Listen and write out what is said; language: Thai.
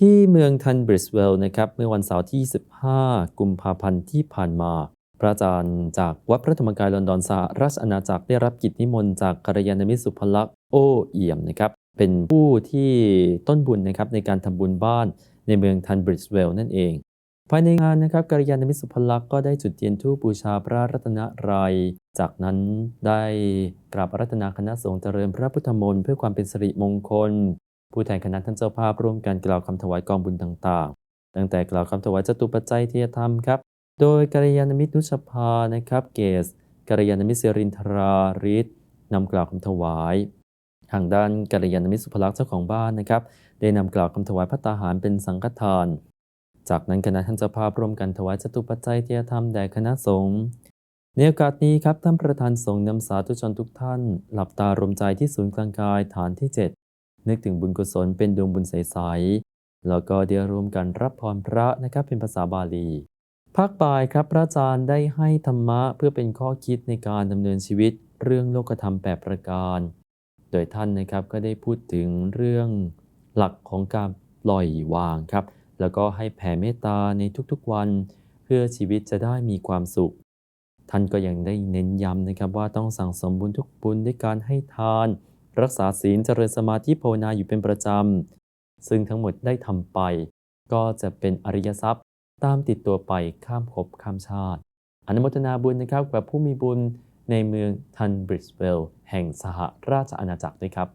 ที่เมืองทันบริสเวลนะครับเมื่อวันเสาร์ที่ 15 กุมภาพันธ์ที่ผ่านมา พระอาจารย์จากวัดพระธรรมกายลอนดอนสหราชอาณาจักรได้รับกิจนิมนต์จากกัลยาณมิตรสุภลักษ์โอเอี่ยมนะครับเป็นผู้ที่ต้นบุญนะครับในการทำบุญบ้านในเมืองทันบริสเวลนั่นเอง ภายในงานนะครับกัลยาณมิตรสุภลักษ์ก็ได้จุดเทียนธูปบูชาพระรัตนตรัย จากนั้นได้กราบอารัตนาคณะสงฆ์เจริญพระพุทธมนต์เพื่อความเป็นสิริมงคล ผู้แทนคณะท่านเจ้าภาพร่วมกันกล่าวคำถวายกองบุญต่างๆ ตั้งแต่กล่าวคำถวายจตุปัจจัยเทียธรรมครับ โดยกัลยาณมิตรนุชภานะครับ เกสกัลยาณมิตรเสรินทราริศนำกล่าวคำถวายทางด้านกัลยาณมิตรสุภลักษณ์เจ้าของบ้านนะครับ ได้นำกล่าวคำถวายพระตาหารเป็นสังฆทาน จากนั้นคณะท่านเจ้าภาพร่วมกันถวายจตุปัจจัยเทียธรรมแด่คณะสงฆ์ในโอกาสนี้ครับท่านประธานสงฆ์นำสาธุชนทุกท่าน หลับตารวมใจที่ศูนย์กลางกายฐานที่ 7 นึกถึงบุญกุศลเป็นดวงบุญใสๆแล้วก็เดี๋ยวร่วมกันรับพรพระนะครับเป็นภาษาบาลีภาคบ่ายครับพระอาจารย์ได้ให้ธรรมะเพื่อเป็นข้อคิดในการดำเนินชีวิตเรื่องโลกธรรมแปดประการ โดยท่านนะครับก็ได้พูดถึงเรื่องหลักของการปล่อยวางครับ แล้วก็ให้แผ่เมตตาในทุกๆวัน เพื่อชีวิตจะได้มีความสุข ท่านก็ยังได้เน้นย้ำนะครับว่าต้องสั่งสมบุญทุกบุญด้วยการให้ทาน รักษาศีลเจริญสมาธิภาวนาอยู่เป็นประจำ ซึ่งทั้งหมดได้ทำไป ก็จะเป็นอริยทรัพย์ตามติดตัวไปข้ามภพข้ามชาติ อนุโมทนาบุญนะครับกับผู้มีบุญในเมืองทันบริสเวลล์แห่งสหราชอาณาจักรด้วยครับ